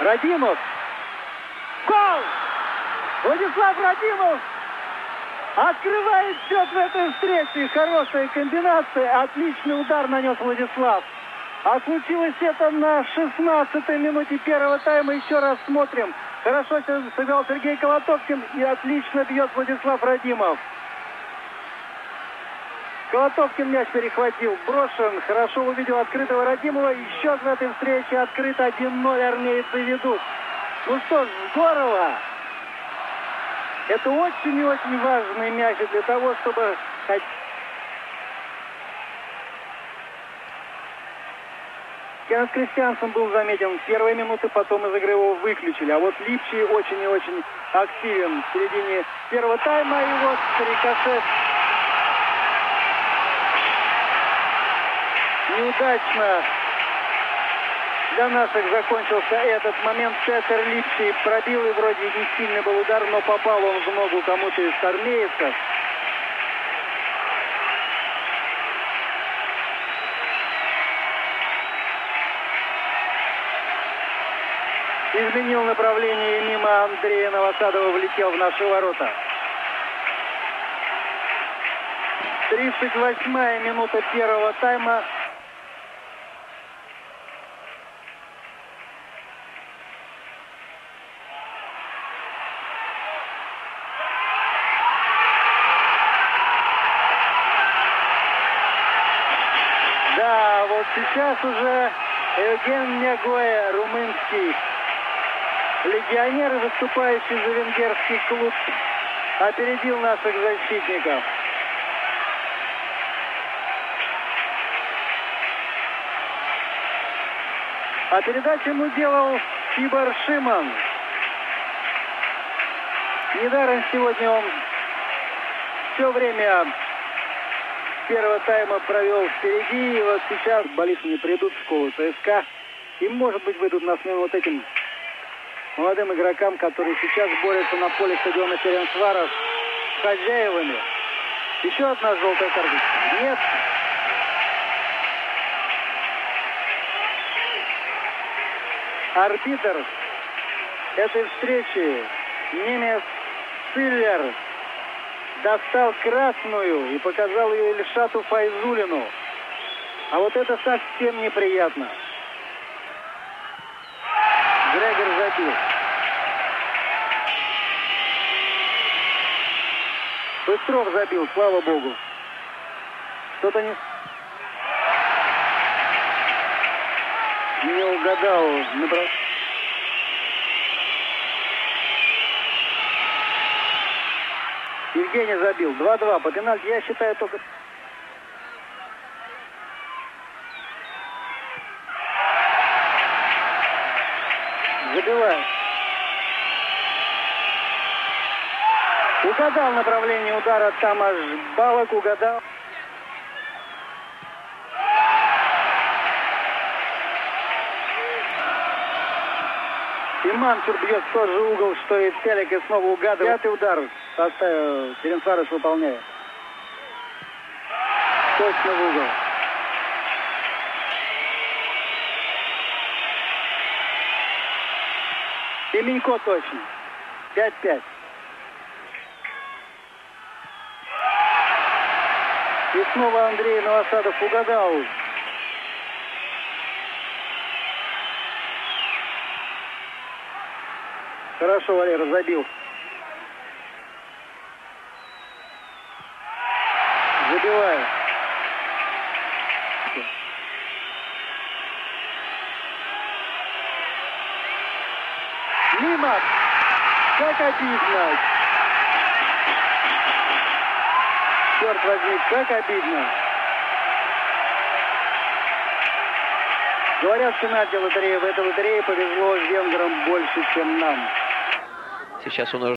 Радимов. Гол! Владислав Радимов открывает счет в этой встрече. Хорошая комбинация. Отличный удар нанес Владислав. А случилось это на 16-й минуте первого тайма. Еще раз смотрим. Хорошо сыграл Сергей Колотовкин и отлично бьет Владислав Радимов. Колотовкин мяч перехватил, брошен, хорошо увидел открытого Радимова. Счет в этой встрече открыт 1-0, армейцы ведут. Ну что ж, здорово. Это очень и очень важный мяч для того, чтобы... Кеннет Кристиансен был заметен в первые минуты, потом из игры его выключили. А вот Липчи очень и очень активен в середине первого тайма. И вот рикошет неудачно для наших закончился этот момент. Петер Липси пробил и вроде не сильный был удар, но попал он в ногу кому-то из армейцев. Изменил направление и мимо Андрея Новосадова влетел в наши ворота. 38-я минута первого тайма. Да, вот сейчас уже Евген Нягоя, румынский легионер, выступающий за венгерский клуб, опередил наших защитников. А передачу ему делал Тибор Шиман. Недаром сегодня он все время первого тайма провел впереди. И вот сейчас болельщики не придут в школу ЦСКА. И, может быть, выйдут на смену вот этим молодым игрокам, которые сейчас борются на поле стадиона Ференцваров с хозяевами. Еще одна желтая карточка. Нет. Арбитр этой встречи немец Силлер достал красную и показал ее Ильшату Файзулину. А вот это совсем неприятно. Грегор забил. Быстров забил, слава богу. Что-то не... Не угадал. Набрал... Евгений забил. 2-2 по пенальти. Я считаю только... Забивает. Угадал направление удара Тамаш Балок, угадал. И Мансур бьет в тот же угол, что и Телек, и снова угадывает. Пятый удар поставил Теренцарыш выполняет. Точно в угол. И Минько точно. 5-5. И снова Андрей Новосадов угадал. Хорошо, Валера, забил. Забивает. Мимо. Как обидно. Черт возьми, как обидно. Говорят, в пенальти лотереи в этой лотерее повезло венграм больше, чем нам. Сейчас он уже